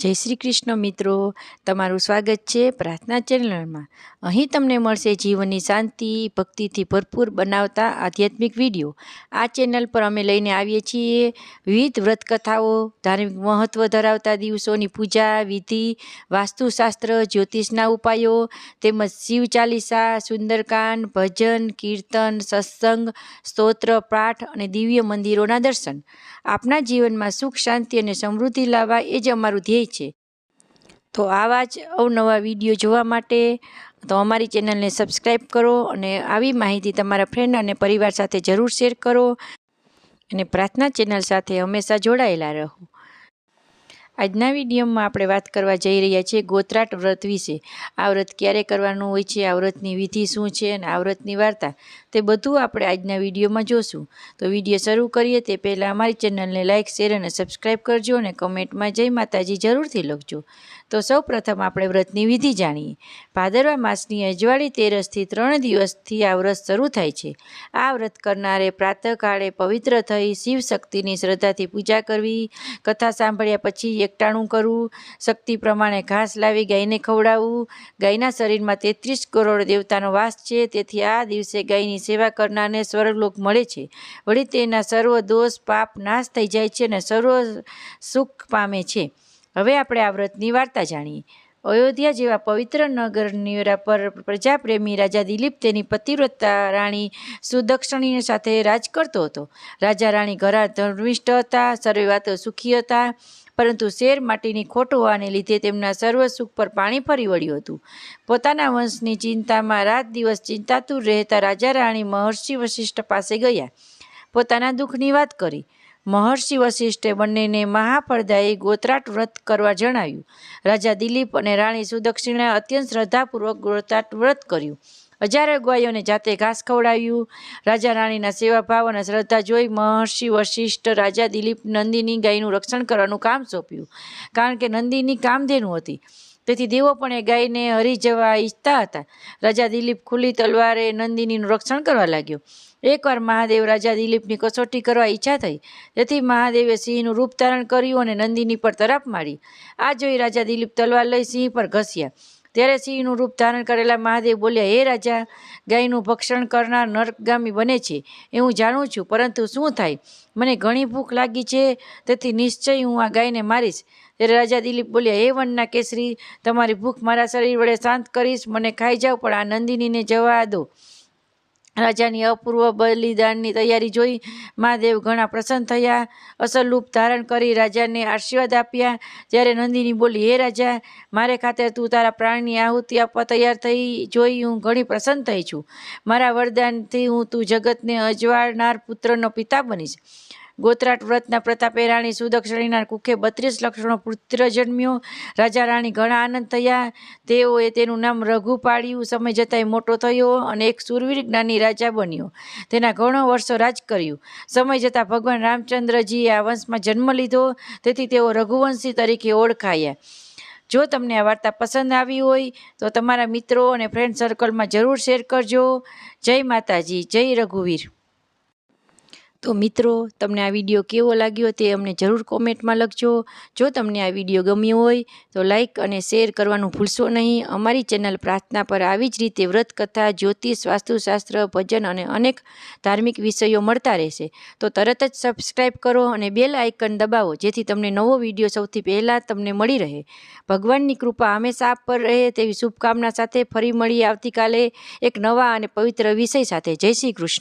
જય શ્રી કૃષ્ણ મિત્રો. તમારું સ્વાગત છે પ્રાર્થના ચેનલમાં. અહીં તમને મળશે જીવનની શાંતિ, ભક્તિથી ભરપૂર બનાવતા આધ્યાત્મિક વીડિયો. આ ચેનલ પર અમે લઈને આવીએ છીએ વિવિધ વ્રતકથાઓ, ધાર્મિક મહત્ત્વ ધરાવતા દિવસોની પૂજા, વિધિ, વાસ્તુશાસ્ત્ર, જ્યોતિષના ઉપાયો, તેમજ શિવ ચાલીસા, સુંદરકાંડ, ભજન, કીર્તન, સત્સંગ, સ્તોત્ર, પાઠ અને દિવ્ય મંદિરોના દર્શન. આપના જીવનમાં સુખ, શાંતિ અને સમૃદ્ધિ લાવવા એ જ અમારું ધ્યેય છે. તો આવા જ અવનવા વીડિયો જોવા માટે તો અમારી ચેનલને સબસ્ક્રાઈબ કરો અને આવી માહિતી તમારા ફ્રેન્ડ અને પરિવાર સાથે જરૂર શેર કરો. અને પ્રાર્થના ચેનલ સાથે હંમેશા જોડાયેલા રહો. આજના વિડીયોમાં આપણે વાત કરવા જઈ રહ્યા છીએ ગોત્રાટ વ્રત વિશે. આ વ્રત ક્યારે કરવાનું હોય છે, આ વ્રતની વિધિ શું છે અને આ વ્રતની વાર્તા, તે બધું આપણે આજના વિડીયોમાં જોશું. તો વીડિયો શરૂ કરીએ તે પહેલાં અમારી ચેનલને લાઇક શેર અને સબસ્ક્રાઈબ કરજો અને કમેન્ટમાં જય માતાજી જરૂરથી લખજો. તો સૌ પ્રથમ આપણે વ્રતની વિધિ જાણીએ. ભાદરવા માસની અજવાળી તેરસથી ત્રણ દિવસથી આ વ્રત શરૂ થાય છે. આ વ્રત કરનારે પ્રાતઃકાળે પવિત્ર થઈ શિવ શક્તિની શ્રદ્ધાથી પૂજા કરવી, કથા સાંભળ્યા પછી એકટાણું કરવું, શક્તિ પ્રમાણે ઘાસ લાવી, ગાયને ખવડાવવું. ગાયના શરીરમાં તેત્રીસ કરોડ દેવતાનો વાસ છે. તેથી આ દિવસે ગાયની સેવા કરનારને સ્વર્ગલોક મળે છે. વળી તેના સર્વ દોષ, પાપ નાશ થઈ જાય છે અને સર્વ સુખ પામે છે. હવે આપણે આ વ્રતની વાર્તા જાણીએ. અયોધ્યા જેવા પવિત્ર નગરની પર પ્રજાપ્રેમી રાજા દિલીપ તેની પતિવ્રતા રાણી સુદક્ષિણી સાથે રાજ કરતો હતો. રાજા રાણી ઘરા ધર્મિષ્ઠ હતા સર્વે વાતો સુખી હતા. પરંતુ શેર માટીની ખોટ હોવાને લીધે તેમના સર્વ સુખ પર પાણી ફરી વળ્યું હતું. પોતાના વંશની ચિંતામાં રાત દિવસ ચિંતાતુર રહેતા રાજા રાણી મહર્ષિ વશિષ્ઠ પાસે ગયા. પોતાના દુઃખની વાત કરી. મહર્ષિ વશિષ્ઠે બંનેને મહાફળદાયી ગોત્રાટ વ્રત કરવા જણાવ્યું. રાજા દિલીપ અને રાણી સુદક્ષિણા અત્યંત શ્રદ્ધાપૂર્વક ગોત્રાટ વ્રત કર્યું. હજારો ગાયોને જાતે ઘાસ ખવડાવ્યું. રાજા રાણીના સેવાભાવ અને શ્રદ્ધા જોઈ મહર્ષિ વશિષ્ઠ રાજા દિલીપ નંદીની ગાયનું રક્ષણ કરવાનું કામ સોંપ્યું. કારણ કે નંદીની કામધેનુ હતી. તેથી દેવો પણ એ ગાયને હરી જવા ઈચ્છતા હતા. રાજા દિલીપ ખુલ્લી તલવારે નંદિનીનું રક્ષણ કરવા લાગ્યો. એકવાર મહાદેવ રાજા દિલીપની કસોટી કરવા ઈચ્છા થઈ. તેથી મહાદેવે સિંહનું રૂપ ધારણ કર્યું અને નંદિની પર તરફ મારી. આ જોઈ રાજા દિલીપ તલવાર લઈ સિંહ પર ઘસ્યા. ત્યારે સિંહનું રૂપ ધારણ કરેલા મહાદેવ બોલ્યા, હે રાજા, ગાયનું ભક્ષણ કરનાર નરકગામી બને છે, એ હું જાણું છું, પરંતુ શું થાય? મને ઘણી ભૂખ લાગી છે, તેથી નિશ્ચય હું આ ગાયને મારીશ. ત્યારે રાજા દિલીપ બોલ્યા, હે વનના કેસરી, તમારી ભૂખ મારા શરીર વડે શાંત કરીશ, મને ખાઈ જાઓ પણ આ નંદિનીને જવા દો. રાજાની અપૂર્વ બલિદાનની તૈયારી જોઈ મહાદેવ ઘણા પ્રસન્ન થયા, અસલ રૂપ ધારણ કરી રાજાને આશીર્વાદ આપ્યા. જ્યારે નંદિની બોલી, હે રાજા, મારે ખાતે તું તારા પ્રાણની આહુતિ આપવા તૈયાર થઈ જોઈ હું ઘણી પ્રસન્ન થઈ છું. મારા વરદાનથી હું તું જગતને અજવાળનાર પુત્રનો પિતા બનીશ. ગોત્રાટ વ્રતના પ્રતાપે રાણી સુદક્ષિણીના કુખે બત્રીસ લક્ષણો પુત્ર જન્મ્યો રાજા રાણી ઘણા આનંદ થયા. તેઓએ તેનું નામ રઘુ પાડ્યું. સમય જતાંય મોટો થયો અને એક સુરવીર જ્ઞાની રાજા બન્યો. તેના ઘણો વર્ષો રાજ કર્યું. સમય જતાં ભગવાન રામચંદ્રજીએ આ વંશમાં જન્મ લીધો. તેથી તેઓ રઘુવંશી તરીકે ઓળખાયા. જો તમને આ વાર્તા પસંદ આવી હોય, તો તમારા મિત્રો અને ફ્રેન્ડ સર્કલમાં જરૂર શેર કરજો. જય માતાજી. જય રઘુવીર. તો મિત્રો, તમને આ વીડિયો કેવો લાગ્યો તે અમને જરૂર કોમેન્ટમાં લખજો. જો તમને આ વીડિયો ગમ્યો હોય, તો લાઈક અને શેર કરવાનું ભૂલશો નહીં. અમારી ચેનલ પ્રાર્થના પર આવી જ રીતે વ્રત કથા જ્યોતિષ, વાસ્તુશાસ્ત્ર, ભજન અને અનેક ધાર્મિક વિષયો મળતા રહેશે. તો તરત જ સબસ્ક્રાઈબ કરો અને બેલ આઇકન દબાવો, જેથી તમને નવો વીડિયો સૌથી પહેલાં તમને મળી રહે. ભગવાનની કૃપા હંમેશા આપ પર રહે તેવી શુભકામના સાથે ફરી મળીએ આવતીકાલે એક નવા અને પવિત્ર વિષય સાથે. જય શ્રી કૃષ્ણ.